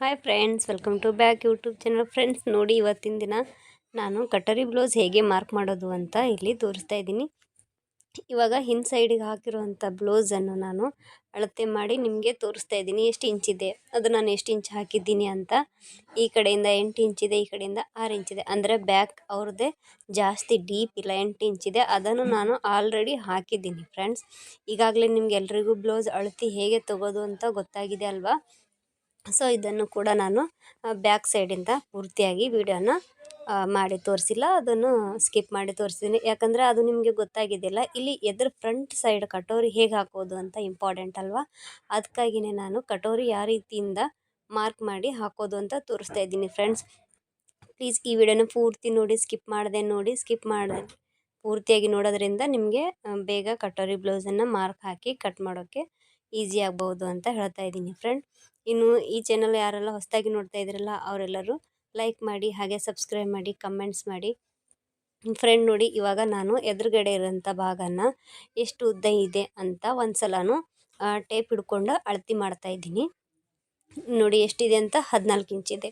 Hi friends welcome to back YouTube channel friends ನೋಡಿ ಇವತ್ತಿನ ದಿನ ನಾನು ಕಟರಿ ಬ್ಲೌಸ್ ಹೇಗೆ ಮಾರ್ಕ್ ಮಾಡೋದು ಅಂತ ಇಲ್ಲಿ ತೋರಿಸ್ತಾ ಇದ್ದೀನಿ. ಇವಾಗ ಹಿಂದ್ ಸೈಡಿಗೆ ಹಾಕಿರುವಂಥ ಬ್ಲೌಸನ್ನು ನಾನು ಅಳತೆ ಮಾಡಿ ನಿಮಗೆ ತೋರಿಸ್ತಾ ಇದ್ದೀನಿ. ಎಷ್ಟು ಇಂಚಿದೆ ಅದು ನಾನು ಎಷ್ಟು ಇಂಚ್ ಹಾಕಿದ್ದೀನಿ ಅಂತ. ಈ ಕಡೆಯಿಂದ ಎಂಟು ಇಂಚಿದೆ ಈ ಕಡೆಯಿಂದ ಆರು ಇಂಚಿದೆ ಅಂದರೆ ಬ್ಯಾಕ್ ಅವ್ರದ್ದೇ ಜಾಸ್ತಿ ಡೀಪ್ ಇಲ್ಲ, ಎಂಟು ಇಂಚಿದೆ ಅದನ್ನು ನಾನು ಆಲ್ರೆಡಿ ಹಾಕಿದ್ದೀನಿ ಫ್ರೆಂಡ್ಸ್ ಈಗಾಗಲೇ ನಿಮ್ಗೆ ಎಲ್ರಿಗೂ ಬ್ಲೌಸ್ ಅಳತಿ ಹೇಗೆ ತಗೋದು ಅಂತ ಗೊತ್ತಾಗಿದೆ ಅಲ್ವಾ? ಸೊ ಇದನ್ನು ಕೂಡ ನಾನು ಬ್ಯಾಕ್ ಸೈಡಿಂದ ಪೂರ್ತಿಯಾಗಿ ವಿಡಿಯೋನ ಮಾಡಿ ತೋರಿಸಿಲ್ಲ. ಅದನ್ನು ಸ್ಕಿಪ್ ಮಾಡಿ ತೋರಿಸಿದ್ದೀನಿ. ಯಾಕಂದರೆ ಅದು ನಿಮಗೆ ಗೊತ್ತಾಗಿದ್ದಿಲ್ಲ. ಇಲ್ಲಿ ಎದ್ರ ಫ್ರಂಟ್ ಸೈಡ್ ಕಟೋರಿ ಹೇಗೆ ಹಾಕೋದು ಅಂತ ಇಂಪಾರ್ಟೆಂಟ್ ಅಲ್ವಾ? ಅದಕ್ಕಾಗಿಯೇ ನಾನು ಕಟೋರಿ ಯಾವ ರೀತಿಯಿಂದ ಮಾರ್ಕ್ ಮಾಡಿ ಹಾಕೋದು ಅಂತ ತೋರಿಸ್ತಾ ಇದ್ದೀನಿ ಫ್ರೆಂಡ್ಸ್. ಪ್ಲೀಸ್ ಈ ವಿಡಿಯೋನ ಪೂರ್ತಿ ನೋಡಿ, ಸ್ಕಿಪ್ ಮಾಡದೆ ನೋಡಿ, ಸ್ಕಿಪ್ ಮಾಡಿದೆ ಪೂರ್ತಿಯಾಗಿ ನೋಡೋದ್ರಿಂದ ನಿಮಗೆ ಬೇಗ ಕಟೋರಿ ಬ್ಲೌಸನ್ನು ಮಾರ್ಕ್ ಹಾಕಿ ಕಟ್ ಮಾಡೋಕ್ಕೆ ಈಸಿ ಆಗಬಹುದು ಅಂತ ಹೇಳ್ತಾ ಇದ್ದೀನಿ ಫ್ರೆಂಡ್ ಇನ್ನು ಈ ಚಾನಲ್ ಯಾರೆಲ್ಲ ಹೊಸದಾಗಿ ನೋಡ್ತಾ ಇದ್ದೀರಲ್ಲ ಅವರೆಲ್ಲರೂ ಲೈಕ್ ಮಾಡಿ, ಹಾಗೆ ಸಬ್ಸ್ಕ್ರೈಬ್ ಮಾಡಿ ಕಮೆಂಟ್ಸ್ ಮಾಡಿ. ಫ್ರೆಂಡ್ ನೋಡಿ, ಇವಾಗ ನಾನು ಎದುರುಗಡೆ ಇರೋಂಥ ಭಾಗನ ಎಷ್ಟು ಉದ್ದ ಇದೆ ಅಂತ ಒಂದು ಸಲನೂ ಟೇಪ್ ಹಿಡ್ಕೊಂಡು ಅಳತಿ ಮಾಡ್ತಾ ಇದ್ದೀನಿ. ನೋಡಿ, ಎಷ್ಟಿದೆ ಅಂತ ಹದಿನಾಲ್ಕು ಇಂಚಿದೆ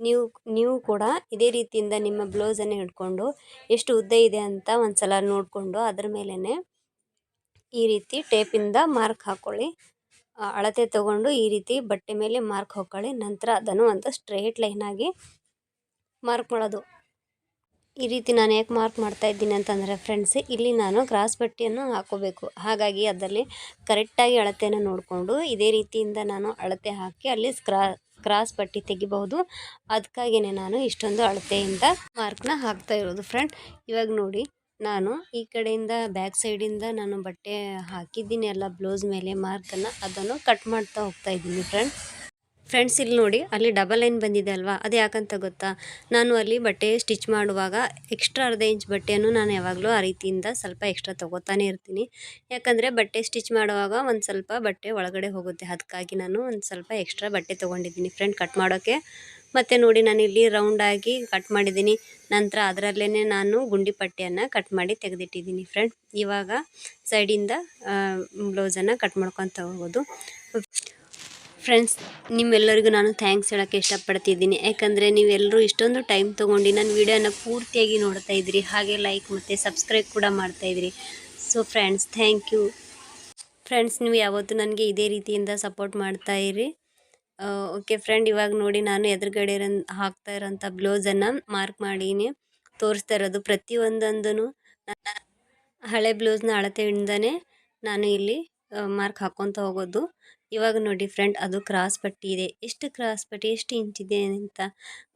ನೀವು ನೀವು ಕೂಡ ಇದೇ ರೀತಿಯಿಂದ ನಿಮ್ಮ ಬ್ಲೌಸನ್ನು ಹಿಡ್ಕೊಂಡು ಎಷ್ಟು ಉದ್ದ ಇದೆ ಅಂತ ಒಂದು ಸಲ ನೋಡಿಕೊಂಡು ಅದ್ರ ಮೇಲೇ ಈ ರೀತಿ ಟೇಪಿಂದ ಮಾರ್ಕ್ ಹಾಕ್ಕೊಳ್ಳಿ ಅಳತೆ ತಗೊಂಡು ಈ ರೀತಿ ಬಟ್ಟೆ ಮೇಲೆ ಮಾರ್ಕ್ ಹಾಕ್ಕೊಳ್ಳಿ ನಂತರ ಅದನ್ನು ಒಂದು ಸ್ಟ್ರೈಟ್ ಲೈನಾಗಿ ಮಾರ್ಕ್ ಮಾಡೋದು. ಈ ರೀತಿ ನಾನು ಯಾಕೆ ಮಾರ್ಕ್ ಮಾಡ್ತಾ ಇದ್ದೀನಿ ಅಂತಂದರೆ ಫ್ರೆಂಡ್ಸ್ ಇಲ್ಲಿ ನಾನು ಕ್ರಾಸ್ ಬಟ್ಟೆಯನ್ನು ಹಾಕೋಬೇಕು. ಹಾಗಾಗಿ ಅದರಲ್ಲಿ ಕರೆಕ್ಟಾಗಿ ಅಳತೆಯನ್ನು ನೋಡಿಕೊಂಡು ಇದೇ ರೀತಿಯಿಂದ ನಾನು ಅಳತೆ ಹಾಕಿ ಅಲ್ಲಿ ಸ್ಕ್ರಾ ಕ್ರಾಸ್ ಬಟ್ಟೆ ತೆಗಿಬಹುದು. ಅದಕ್ಕಾಗಿಯೇ ನಾನು ಇಷ್ಟೊಂದು ಅಳತೆಯಿಂದ ಮಾರ್ಕ್ನ ಹಾಕ್ತಾ ಇರೋದು. ಫ್ರೆಂಡ್ ಇವಾಗ ನೋಡಿ. ನಾನು ಈ ಕಡೆಯಿಂದ ಬ್ಯಾಕ್ ಸೈಡಿಂದ ನಾನು ಬಟ್ಟೆ ಹಾಕಿದ್ದೀನಿ, ಎಲ್ಲ ಬ್ಲೌಸ್ ಮೇಲೆ ಮಾರ್ಕನ್ನು ಅದನ್ನು ಕಟ್ ಮಾಡ್ತಾ ಹೋಗ್ತಾ ಇದ್ದೀನಿ ಫ್ರೆಂಡ್ ಫ್ರೆಂಡ್ಸ್ ಇಲ್ಲಿ ನೋಡಿ, ಅಲ್ಲಿ ಡಬಲ್ ಲೈನ್ ಬಂದಿದೆ ಅಲ್ವಾ? ಅದು ಯಾಕಂತ ಗೊತ್ತಾ? ನಾನು ಅಲ್ಲಿ ಬಟ್ಟೆ ಸ್ಟಿಚ್ ಮಾಡುವಾಗ ಎಕ್ಸ್ಟ್ರಾ ಅರ್ಧ ಇಂಚ್ ಬಟ್ಟೆಯನ್ನು ನಾನು ಯಾವಾಗಲೂ ಆ ರೀತಿಯಿಂದ ಸ್ವಲ್ಪ ಎಕ್ಸ್ಟ್ರಾ ತೊಗೋತಾನೆ ಇರ್ತೀನಿ. ಯಾಕಂದರೆ ಬಟ್ಟೆ ಸ್ಟಿಚ್ ಮಾಡುವಾಗ ಒಂದು ಸ್ವಲ್ಪ ಬಟ್ಟೆ ಒಳಗಡೆ ಹೋಗುತ್ತೆ. ಅದಕ್ಕಾಗಿ ನಾನು ಒಂದು ಸ್ವಲ್ಪ ಎಕ್ಸ್ಟ್ರಾ ಬಟ್ಟೆ ತೊಗೊಂಡಿದ್ದೀನಿ ಫ್ರೆಂಡ್ ಕಟ್ ಮಾಡೋಕ್ಕೆ ಮತ್ತು ನೋಡಿ, ನಾನು ಇಲ್ಲಿ ರೌಂಡಾಗಿ ಕಟ್ ಮಾಡಿದ್ದೀನಿ. ನಂತರ ಅದರಲ್ಲೇ ನಾನು ಗುಂಡಿ ಪಟ್ಟಿಯನ್ನು ಕಟ್ ಮಾಡಿ ತೆಗೆದಿಟ್ಟಿದ್ದೀನಿ ಫ್ರೆಂಡ್ ಇವಾಗ ಸೈಡಿಂದ ಬ್ಲೌಸನ್ನು ಕಟ್ ಮಾಡ್ಕೊತ ಹೋಗೋದು. ಫ್ರೆಂಡ್ಸ್ ನಿಮ್ಮೆಲ್ಲರಿಗೂ ನಾನು ಥ್ಯಾಂಕ್ಸ್ ಹೇಳೋಕ್ಕೆ ಇಷ್ಟಪಡ್ತಿದ್ದೀನಿ. ಯಾಕಂದರೆ ನೀವೆಲ್ಲರೂ ಇಷ್ಟೊಂದು ಟೈಮ್ ತೊಗೊಂಡು ನನ್ನ ವೀಡಿಯೋನ ಪೂರ್ತಿಯಾಗಿ ನೋಡ್ತಾ ಇದ್ರಿ ಹಾಗೆ ಲೈಕ್ ಮತ್ತು ಸಬ್ಸ್ಕ್ರೈಬ್ ಕೂಡ ಮಾಡ್ತಾಯಿದ್ರಿ so friends thank you friends ನೀವು ಯಾವತ್ತೂ ನನಗೆ ಇದೇ ರೀತಿಯಿಂದ ಸಪೋರ್ಟ್ ಮಾಡ್ತಾಯಿರಿ ಓಕೆ ಫ್ರೆಂಡ್ ಇವಾಗ ನೋಡಿ ನಾನು ಎದುರುಗಡೆ ಇರೋ ಹಾಕ್ತಾ ಇರೋಂಥ ಬ್ಲೌಸನ್ನು ಮಾರ್ಕ್ ಮಾಡೀನಿ. ತೋರಿಸ್ತಾ ಇರೋದು ಪ್ರತಿಯೊಂದೊಂದೂ ಹಳೆ ಬ್ಲೌಸ್ನ ಅಳತೆಯಿಂದನೇ ನಾನು ಇಲ್ಲಿ ಮಾರ್ಕ್ ಹಾಕ್ಕೊತ ಹೋಗೋದು. ಇವಾಗ ನೋಡಿ ಫ್ರೆಂಡ್ ಅದು ಕ್ರಾಸ್ ಪಟ್ಟಿ ಇದೆ. ಎಷ್ಟು ಕ್ರಾಸ್ ಪಟ್ಟಿ, ಎಷ್ಟು ಇಂಚಿದೆ ಅಂತ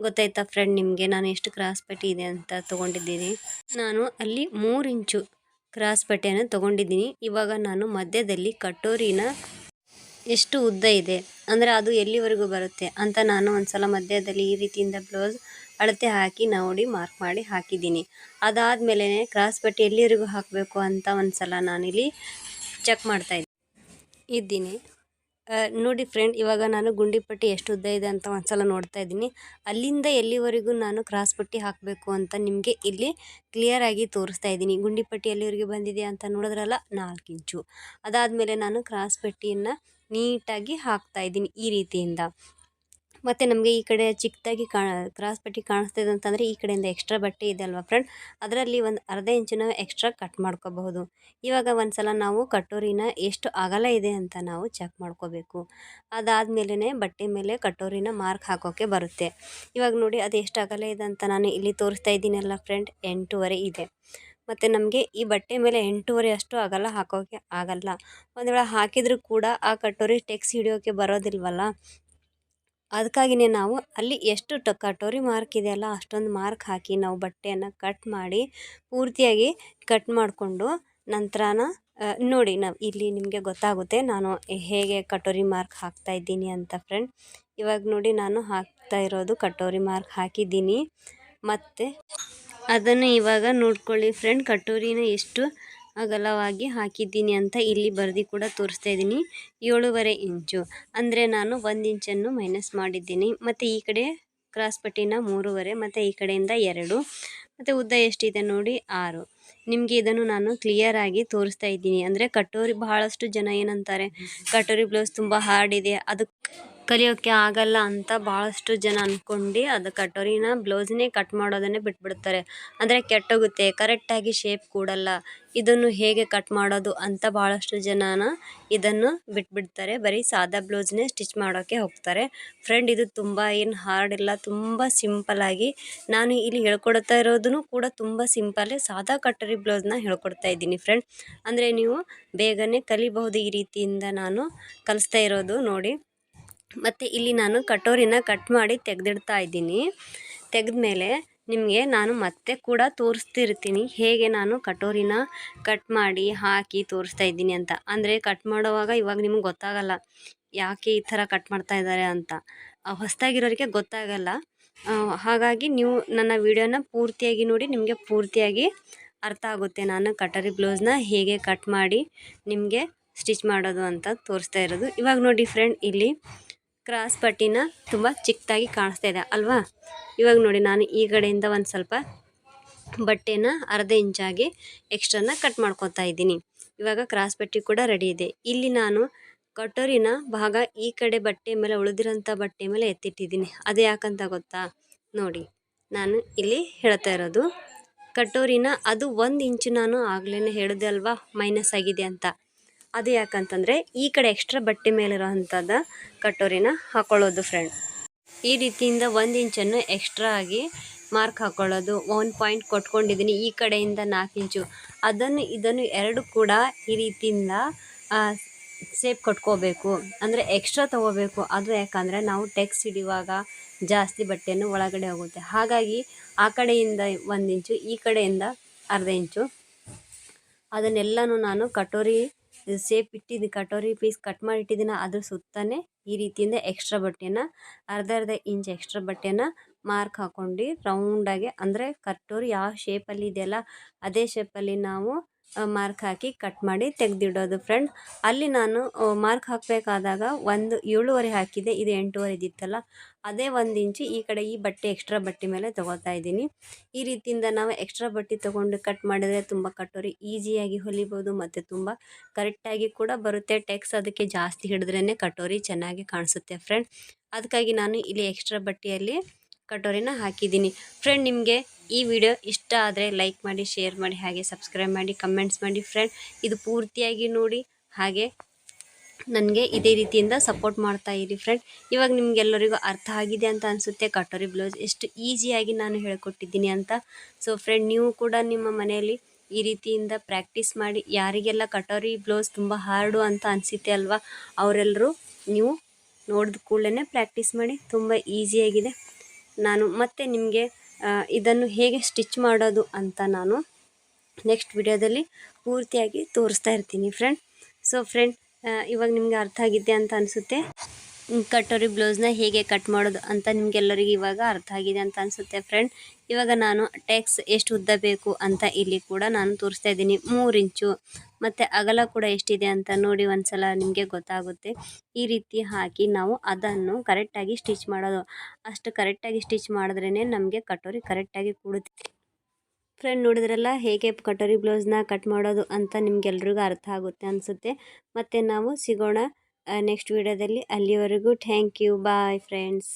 ಗೊತ್ತಾಯ್ತಾ ಫ್ರೆಂಡ್ ನಿಮಗೆ? ನಾನು ಎಷ್ಟು ಕ್ರಾಸ್ ಪಟ್ಟಿ ಇದೆ ಅಂತ ತೊಗೊಂಡಿದ್ದೀನಿ. ನಾನು ಅಲ್ಲಿ ಮೂರು ಇಂಚು ಕ್ರಾಸ್ ಪಟ್ಟಿಯನ್ನು ತೊಗೊಂಡಿದ್ದೀನಿ. ಇವಾಗ ನಾನು ಮಧ್ಯದಲ್ಲಿ ಕಟೋರಿನ ಎಷ್ಟು ಉದ್ದ ಇದೆ, ಅಂದರೆ ಅದು ಎಲ್ಲಿವರೆಗೂ ಬರುತ್ತೆ ಅಂತ ನಾನು ಒಂದು ಸಲ ಮಧ್ಯದಲ್ಲಿ ಈ ರೀತಿಯಿಂದ ಬ್ಲೌಸ್ ಅಳತೆ ಹಾಕಿ ನೋಡಿ ಮಾರ್ಕ್ ಮಾಡಿ ಹಾಕಿದ್ದೀನಿ. ಅದಾದಮೇಲೆ ಕ್ರಾಸ್ ಪಟ್ಟಿ ಎಲ್ಲಿವರೆಗೂ ಹಾಕಬೇಕು ಅಂತ ಒಂದು ಸಲ ನಾನಿಲ್ಲಿ ಚೆಕ್ ಮಾಡ್ತಾ ಇದ್ದೀನಿ. ನೋಡಿ ಫ್ರೆಂಡ್ ಇವಾಗ ನಾನು ಗುಂಡಿ ಪಟ್ಟಿ ಎಷ್ಟು ಉದ್ದ ಇದೆ ಅಂತ ಒಂದ್ಸಲ ನೋಡ್ತಾ ಇದ್ದೀನಿ. ಅಲ್ಲಿಂದ ಎಲ್ಲಿವರೆಗೂ ನಾನು ಕ್ರಾಸ್ ಪಟ್ಟಿ ಹಾಕಬೇಕು ಅಂತ ನಿಮಗೆ ಇಲ್ಲಿ ಕ್ಲಿಯರ್ ಆಗಿ ತೋರಿಸ್ತಾ ಇದ್ದೀನಿ. ಗುಂಡಿ ಪಟ್ಟಿ ಎಲ್ಲಿವರೆಗೂ ಬಂದಿದೆ ಅಂತ ನೋಡಿದ್ರಲ್ಲ ನಾಲ್ಕು ಇಂಚು ಅದಾದಮೇಲೆ ನಾನು ಕ್ರಾಸ್ ಪಟ್ಟಿಯನ್ನು ನೀಟಾಗಿ ಹಾಕ್ತಾ ಇದ್ದೀನಿ ಈ ರೀತಿಯಿಂದ. ಮತ್ತು ನಮಗೆ ಈ ಕಡೆ ಚಿಕ್ಕದಾಗಿ ಕಾ, ಕ್ರಾಸ್ ಪಟ್ಟಿ ಕಾಣಿಸ್ತಾ ಇದೆ ಅಂತಂದರೆ ಈ ಕಡೆಯಿಂದ ಎಕ್ಸ್ಟ್ರಾ ಬಟ್ಟೆ ಇದೆ ಅಲ್ವಾ ಫ್ರೆಂಡ್ ಅದರಲ್ಲಿ ಒಂದು ಅರ್ಧ ಇಂಚಿನ ಎಕ್ಸ್ಟ್ರಾ ಕಟ್ ಮಾಡ್ಕೋಬಹುದು. ಇವಾಗ ಒಂದು ಸಲ ನಾವು ಕಟೋರಿನ ಎಷ್ಟು ಅಗಲ ಇದೆ ಅಂತ ನಾವು ಚೆಕ್ ಮಾಡ್ಕೋಬೇಕು. ಅದಾದಮೇಲೆ ಬಟ್ಟೆ ಮೇಲೆ ಕಟೋರಿನ ಮಾರ್ಕ್ ಹಾಕೋಕ್ಕೆ ಬರುತ್ತೆ. ಇವಾಗ ನೋಡಿ ಅದು ಎಷ್ಟು ಅಗಲ ಇದೆ ಅಂತ ನಾನು ಇಲ್ಲಿ ತೋರಿಸ್ತಾ ಇದ್ದೀನಲ್ಲ ಫ್ರೆಂಡ್ ಎಂಟೂವರೆ ಇದೆ. ಮತ್ತು ನಮಗೆ ಈ ಬಟ್ಟೆ ಮೇಲೆ ಎಂಟೂವರೆ ಅಷ್ಟು ಅಗಲ ಹಾಕೋಕ್ಕೆ ಆಗಲ್ಲ. ಒಂದು ವೇಳೆ ಹಾಕಿದರೂ ಕೂಡ ಆ ಕಟೋರಿ ಟೆಕ್ಸ್ ಹಿಡಿಯೋಕ್ಕೆ ಬರೋದಿಲ್ವಲ್ಲ? ಅದಕ್ಕಾಗಿಯೇ ನಾವು ಅಲ್ಲಿ ಎಷ್ಟು ಟ, ಕಟೋರಿ ಮಾರ್ಕ್ ಇದೆಯಲ್ಲ ಅಷ್ಟೊಂದು ಮಾರ್ಕ್ ಹಾಕಿ ನಾವು ಬಟ್ಟೆಯನ್ನು ಕಟ್ ಮಾಡಿ ಪೂರ್ತಿಯಾಗಿ ಕಟ್ ಮಾಡಿಕೊಂಡು ನಂತರನ ನೋಡಿ ನಾವು ಇಲ್ಲಿ ನಿಮಗೆ ಗೊತ್ತಾಗುತ್ತೆ ನಾನು ಹೇಗೆ ಕಟೋರಿ ಮಾರ್ಕ್ ಹಾಕ್ತಾ ಇದ್ದೀನಿ ಅಂತ ಫ್ರೆಂಡ್ ಇವಾಗ ನೋಡಿ ನಾನು ಹಾಕ್ತಾ ಇರೋದು ಕಟೋರಿ ಮಾರ್ಕ್ ಹಾಕಿದ್ದೀನಿ. ಮತ್ತು ಅದನ್ನು ಇವಾಗ ನೋಡ್ಕೊಳ್ಳಿ ಫ್ರೆಂಡ್ ಕಟೋರಿನ ಎಷ್ಟು ಅಗಲವಾಗಿ ಹಾಕಿದ್ದೀನಿ ಅಂತ ಇಲ್ಲಿ ಬರೆದು ಕೂಡ ತೋರಿಸ್ತಾ ಇದ್ದೀನಿ. ಏಳುವರೆ ಇಂಚು. ಅಂದರೆ ನಾನು ಒಂದು ಇಂಚನ್ನು ಮೈನಸ್ ಮಾಡಿದ್ದೀನಿ. ಮತ್ತು ಈ ಕಡೆ ಕ್ರಾಸ್ ಪಟ್ಟಿನ ಮೂರುವರೆ, ಮತ್ತು ಈ ಕಡೆಯಿಂದ ಎರಡು. ಮತ್ತು ಉದ್ದ ಎಷ್ಟಿದೆ ನೋಡಿ, ಆರು. ನಿಮಗೆ ಇದನ್ನು ನಾನು ಕ್ಲಿಯರಾಗಿ ತೋರಿಸ್ತಾ ಇದ್ದೀನಿ. ಅಂದರೆ ಕಟೋರಿ ಬಹಳಷ್ಟು ಜನ ಏನಂತಾರೆ, ಕಟೋರಿ ಬ್ಲೌಸ್ ತುಂಬ ಹಾರ್ಡ್ ಇದೆ. ಅದು ಕಲಿಯೋಕ್ಕೆ ಆಗಲ್ಲ ಅಂತ ಭಾಳಷ್ಟು ಜನ ಅಂದ್ಕೊಂಡು ಅದು ಕಟೋರಿನ ಬ್ಲೌಸ್ನೇ ಕಟ್ ಮಾಡೋದನ್ನೇ ಬಿಟ್ಬಿಡ್ತಾರೆ. ಅಂದರೆ ಕೆಟ್ಟೋಗುತ್ತೆ, ಕರೆಕ್ಟಾಗಿ ಶೇಪ್ ಕೂಡಲ್ಲ. ಇದನ್ನು ಹೇಗೆ ಕಟ್ ಮಾಡೋದು ಅಂತ ಭಾಳಷ್ಟು ಜನನ ಇದನ್ನು ಬಿಟ್ಬಿಡ್ತಾರೆ. ಬರೀ ಸಾದಾ ಬ್ಲೌಸ್ನೇ ಸ್ಟಿಚ್ ಮಾಡೋಕ್ಕೆ ಹೋಗ್ತಾರೆ. ಫ್ರೆಂಡ್ ಇದು ತುಂಬ ಏನು ಹಾರ್ಡ್ ಇಲ್ಲ, ತುಂಬ ಸಿಂಪಲ್ಲಾಗಿ ನಾನು ಇಲ್ಲಿ ಹೇಳ್ಕೊಡ್ತಾ ಇರೋದನ್ನು ಕೂಡ ತುಂಬ ಸಿಂಪಲ್ಲೇ ಸಾದಾ ಕಟೋರಿ ಬ್ಲೌಸ್ನ ಹೇಳ್ಕೊಡ್ತಾ ಇದ್ದೀನಿ ಫ್ರೆಂಡ್ ಅಂದರೆ ನೀವು ಬೇಗನೆ ಕಲಿಬಹುದು ಈ ರೀತಿಯಿಂದ ನಾನು ಕಲಿಸ್ತಾ ಇರೋದು ನೋಡಿ. ಮತ್ತು ಇಲ್ಲಿ ನಾನು ಕಟೋರಿನ ಕಟ್ ಮಾಡಿ ತೆಗೆದಿಡ್ತಾ ಇದ್ದೀನಿ. ತೆಗೆದ್ಮೇಲೆ ನಿಮಗೆ ನಾನು ಮತ್ತೆ ಕೂಡ ತೋರಿಸ್ತಿರ್ತೀನಿ. ಹೇಗೆ ನಾನು ಕಟೋರಿನ ಕಟ್ ಮಾಡಿ ಹಾಕಿ ತೋರಿಸ್ತಾ ಇದ್ದೀನಿ ಅಂತ. ಅಂದರೆ ಕಟ್ ಮಾಡುವಾಗ ಇವಾಗ ನಿಮ್ಗೆ ಗೊತ್ತಾಗಲ್ಲ ಯಾಕೆ ಈ ಥರ ಕಟ್ ಮಾಡ್ತಾ ಇದ್ದಾರೆ ಅಂತ. ಹೊಸದಾಗಿರೋರಿಗೆ ಗೊತ್ತಾಗಲ್ಲ. ಹಾಗಾಗಿ ನೀವು ನನ್ನ ವಿಡಿಯೋನ ಪೂರ್ತಿಯಾಗಿ ನೋಡಿ ನಿಮಗೆ ಪೂರ್ತಿಯಾಗಿ ಅರ್ಥ ಆಗುತ್ತೆ ನಾನು ಕಟರಿ ಬ್ಲೌಸ್ನ ಹೇಗೆ ಕಟ್ ಮಾಡಿ ನಿಮಗೆ ಸ್ಟಿಚ್ ಮಾಡೋದು ಅಂತ ತೋರಿಸ್ತಾ ಇರೋದು. ಇವಾಗ ನೋಡಿ ಫ್ರೆಂಡ್, ಇಲ್ಲಿ ಕ್ರಾಸ್ ಪಟ್ಟಿನ ತುಂಬ ಚಿಕ್ಕದಾಗಿ ಕಾಣಿಸ್ತಾ ಇದೆ, ಅಲ್ವಾ? ಇವಾಗ ನೋಡಿ, ನಾನು ಈ ಕಡೆಯಿಂದ ಒಂದು ಸ್ವಲ್ಪ ಬಟ್ಟೆನ ಅರ್ಧ ಇಂಚಾಗಿ ಎಕ್ಸ್ಟ್ರಾನ ಕಟ್ ಮಾಡ್ಕೊತಾ ಇದ್ದೀನಿ. ಇವಾಗ ಕ್ರಾಸ್ ಪಟ್ಟಿ ಕೂಡ ರೆಡಿ ಇದೆ. ಇಲ್ಲಿ ನಾನು ಕಟೋರಿನ ಭಾಗ ಈ ಕಡೆ ಬಟ್ಟೆ ಮೇಲೆ, ಉಳಿದಿರೋಂಥ ಬಟ್ಟೆ ಮೇಲೆ ಎತ್ತಿಟ್ಟಿದ್ದೀನಿ. ಅದು ಯಾಕಂತ ಗೊತ್ತಾ? ನೋಡಿ, ನಾನು ಇಲ್ಲಿ ಹೇಳ್ತಾ ಇರೋದು, ಕಟೋರಿನ ಅದು ಒಂದು ಇಂಚು ನಾನು ಆಗಲೇ ಹೇಳಿದೆ ಅಲ್ವಾ, ಮೈನಸ್ ಆಗಿದೆ ಅಂತ. ಅದು ಯಾಕಂತಂದರೆ ಈ ಕಡೆ ಎಕ್ಸ್ಟ್ರಾ ಬಟ್ಟೆ ಮೇಲಿರೋ ಅಂಥದ್ದು ಕಟೋರಿನ ಹಾಕೊಳ್ಳೋದು ಫ್ರೆಂಡ್ ಈ ರೀತಿಯಿಂದ ಒಂದು ಇಂಚನ್ನು ಎಕ್ಸ್ಟ್ರಾ ಆಗಿ ಮಾರ್ಕ್ ಹಾಕೊಳ್ಳೋದು ಒನ್ ಪಾಯಿಂಟ್ ಕೊಟ್ಕೊಂಡಿದ್ದೀನಿ ಈ ಕಡೆಯಿಂದ ನಾಲ್ಕು ಇಂಚು ಅದನ್ನು, ಇದನ್ನು ಎರಡು ಕೂಡ ಈ ರೀತಿಯಿಂದ ಸೇಪ್ ಕೊಟ್ಕೋಬೇಕು. ಅಂದರೆ ಎಕ್ಸ್ಟ್ರಾ ತೊಗೋಬೇಕು. ಅದು ಯಾಕಂದರೆ ನಾವು ಟೆಕ್ಸ್ ಹಿಡಿಯುವಾಗ ಜಾಸ್ತಿ ಬಟ್ಟೆಯನ್ನು ಒಳಗಡೆ ಹೋಗುತ್ತೆ. ಹಾಗಾಗಿ ಆ ಕಡೆಯಿಂದ ಒಂದು ಇಂಚು ಈ ಕಡೆಯಿಂದ ಅರ್ಧ ಇಂಚು ಅದನ್ನೆಲ್ಲನೂ ನಾನು ಕಟೋರಿ ಸೇಪ್ ಇಟ್ಟಿದ್ದು, ಕಟೋರಿ ಪೀಸ್ ಕಟ್ ಮಾಡಿ ಇಟ್ಟಿದ್ದೀನಿ, ಅದ್ರ ಸುತ್ತನೇ ಈ ರೀತಿಯಿಂದ ಎಕ್ಸ್ಟ್ರಾ ಬಟ್ಟೆನ ಅರ್ಧ ಅರ್ಧ ಇಂಚ್ ಎಕ್ಸ್ಟ್ರಾ ಬಟ್ಟೆನ ಮಾರ್ಕ್ ಹಾಕ್ಕೊಂಡು ರೌಂಡಾಗೆ ಅಂದರೆ ಕಟೋರಿ ಯಾವ ಶೇಪಲ್ಲಿ ಇದೆಯಲ್ಲ, ಅದೇ ಶೇಪಲ್ಲಿ ನಾವು ಮಾರ್ಕ್ ಹಾಕಿ ಕಟ್ ಮಾಡಿ ತೆಗೆದಿಡೋದು ಫ್ರೆಂಡ್ ಅಲ್ಲಿ ನಾನು ಮಾರ್ಕ್ ಹಾಕಬೇಕಾದಾಗ ಒಂದು ಏಳುವರೆ ಹಾಕಿದೆ, ಇದು ಎಂಟುವರೆ ಇದ್ದಿತ್ತಲ್ಲ, ಅದೇ ಒಂದು ಇಂಚು ಈ ಕಡೆ ಈ ಬಟ್ಟೆ ಎಕ್ಸ್ಟ್ರಾ ಬಟ್ಟೆ ಮೇಲೆ ತೊಗೋತಾ ಇದ್ದೀನಿ. ಈ ರೀತಿಯಿಂದ ನಾವು ಎಕ್ಸ್ಟ್ರಾ ಬಟ್ಟೆ ತೊಗೊಂಡು ಕಟ್ ಮಾಡಿದರೆ ತುಂಬ ಕಟೋರಿ ಈಸಿಯಾಗಿ ಹೊಲಿಬೋದು ಮತ್ತು ತುಂಬ ಕರೆಕ್ಟಾಗಿ ಕೂಡ ಬರುತ್ತೆ. ಟೆಕ್ಸ್ ಅದಕ್ಕೆ ಜಾಸ್ತಿ ಹಿಡಿದ್ರೇ ಕಟೋರಿ ಚೆನ್ನಾಗಿ ಕಾಣಿಸುತ್ತೆ ಫ್ರೆಂಡ್ ಅದಕ್ಕಾಗಿ ನಾನು ಇಲ್ಲಿ ಎಕ್ಸ್ಟ್ರಾ ಬಟ್ಟೆಯಲ್ಲಿ ಕಟೋರಿನ ಹಾಕಿದ್ದೀನಿ. ಫ್ರೆಂಡ್ ನಿಮಗೆ ಈ ವಿಡಿಯೋ ಇಷ್ಟ ಆದರೆ ಲೈಕ್ ಮಾಡಿ ಶೇರ್ ಮಾಡಿ, ಹಾಗೆ ಸಬ್ಸ್ಕ್ರೈಬ್ ಮಾಡಿ ಕಮೆಂಟ್ಸ್ ಮಾಡಿ ಫ್ರೆಂಡ್ ಇದು ಪೂರ್ತಿಯಾಗಿ ನೋಡಿ, ಹಾಗೆ ನನಗೆ ಇದೇ ರೀತಿಯಿಂದ ಸಪೋರ್ಟ್ ಮಾಡ್ತಾ ಇರಿ ಫ್ರೆಂಡ್ ಇವಾಗ ನಿಮಗೆಲ್ಲರಿಗೂ ಅರ್ಥ ಆಗಿದೆ ಅಂತ ಅನಿಸುತ್ತೆ, ಕಟೋರಿ ಬ್ಲೌಸ್ ಎಷ್ಟು ಈಸಿಯಾಗಿ ನಾನು ಹೇಳಿಕೊಟ್ಟಿದ್ದೀನಿ ಅಂತ. ಸೊ ಫ್ರೆಂಡ್ ನೀವು ಕೂಡ ನಿಮ್ಮ ಮನೆಯಲ್ಲಿ ಈ ರೀತಿಯಿಂದ ಪ್ರಾಕ್ಟೀಸ್ ಮಾಡಿ, ಯಾರಿಗೆಲ್ಲ ಕಟೋರಿ ಬ್ಲೌಸ್ ತುಂಬ ಹಾರ್ಡು ಅಂತ ಅನಿಸುತ್ತೆ ಅಲ್ವಾ ಅವರೆಲ್ಲರೂ ನೀವು ನೋಡಿದ ಕೂಡಲೇ ಪ್ರಾಕ್ಟೀಸ್ ಮಾಡಿ, ತುಂಬ ಈಸಿಯಾಗಿದೆ ನಾನು ಮತ್ತೆ ನಿಮಗೆ ಇದನ್ನು ಹೇಗೆ ಸ್ಟಿಚ್ ಮಾಡೋದು ಅಂತ ನಾನು ನೆಕ್ಸ್ಟ್ ವಿಡಿಯೋದಲ್ಲಿ ಪೂರ್ತಿಯಾಗಿ ತೋರಿಸ್ತಾ ಇರ್ತೀನಿ ಫ್ರೆಂಡ್ ಸೊ ಫ್ರೆಂಡ್ ಇವಾಗ ನಿಮಗೆ ಅರ್ಥ ಆಗಿದೆ ಅಂತ ಅನಿಸುತ್ತೆ? ಕಟೋರಿ ಬ್ಲೌಸ್ನ ಹೇಗೆ ಕಟ್ ಮಾಡೋದು ಅಂತ ನಿಮಗೆಲ್ಲರಿಗೂ ಇವಾಗ ಅರ್ಥ ಆಗಿದೆ ಅಂತ ಅನಿಸುತ್ತೆ ಫ್ರೆಂಡ್ ಇವಾಗ ನಾನು ಟೆಕ್ಸ್ ಎಷ್ಟು ಉದ್ದ ಬೇಕು ಅಂತ ಇಲ್ಲಿ ಕೂಡ ನಾನು ತೋರಿಸ್ತಾ ಇದ್ದೀನಿ. ಮೂರು ಇಂಚು. ಮತ್ತು ಅಗಲ ಕೂಡ ಎಷ್ಟಿದೆ ಅಂತ ನೋಡಿ ಒಂದ್ಸಲ ನಿಮಗೆ ಗೊತ್ತಾಗುತ್ತೆ. ಈ ರೀತಿ ಹಾಕಿ ನಾವು ಅದನ್ನು ಕರೆಕ್ಟಾಗಿ ಸ್ಟಿಚ್ ಮಾಡೋದು. ಅಷ್ಟು ಕರೆಕ್ಟಾಗಿ ಸ್ಟಿಚ್ ಮಾಡಿದ್ರೇ ನಮಗೆ ಕಟೋರಿ ಕರೆಕ್ಟಾಗಿ ಕೂಡುತ್ತೆ. ಫ್ರೆಂಡ್ ನೋಡಿದ್ರಲ್ಲ ಹೇಗೆ ಕಟೋರಿ ಬ್ಲೌಸ್ನ ಕಟ್ ಮಾಡೋದು ಅಂತ ನಿಮಗೆಲ್ರಿಗೂ ಅರ್ಥ ಆಗುತ್ತೆ ಅನಿಸುತ್ತೆ. ಮತ್ತು ನಾವು ಸಿಗೋಣ ನೆಕ್ಸ್ಟ್ ವೀಡಿಯೋದಲ್ಲಿ ಅಲ್ಲಿವರೆಗೂ ಥ್ಯಾಂಕ್ ಯು ಬಾಯ್ ಫ್ರೆಂಡ್ಸ್